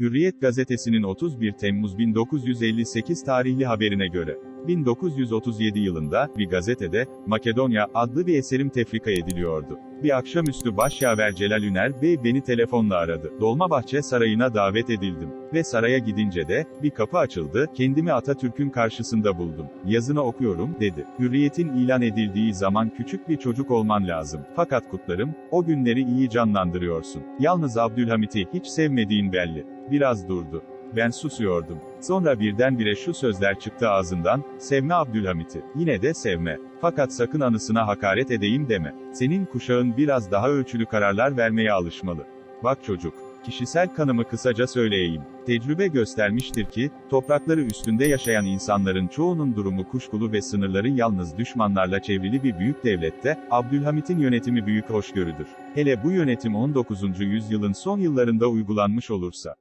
Hürriyet gazetesinin 31 Temmuz 1958 tarihli haberine göre, 1937 yılında, bir gazetede, Makedonya, adlı bir eserim tefrika ediliyordu. Bir akşamüstü başyaver Celal Üner Bey beni telefonla aradı. Dolmabahçe Sarayı'na davet edildim. Ve saraya gidince de, bir kapı açıldı, kendimi Atatürk'ün karşısında buldum. Yazını okuyorum, dedi. Hürriyetin ilan edildiği zaman küçük bir çocuk olman lazım. Fakat kutlarım, o günleri iyi canlandırıyorsun. Yalnız Abdülhamit'i hiç sevmediğin belli. Biraz durdu. Ben susuyordum. Sonra birdenbire şu sözler çıktı ağzından, sevme Abdülhamit'i. Yine de sevme. Fakat sakın anısına hakaret edeyim deme. Senin kuşağın biraz daha ölçülü kararlar vermeye alışmalı. Bak çocuk, kişisel kanımı kısaca söyleyeyim. Tecrübe göstermiştir ki, toprakları üstünde yaşayan insanların çoğunun durumu kuşkulu ve sınırları yalnız düşmanlarla çevrili bir büyük devlette, Abdülhamit'in yönetimi büyük hoşgörüdür. Hele bu yönetim 19. yüzyılın son yıllarında uygulanmış olursa.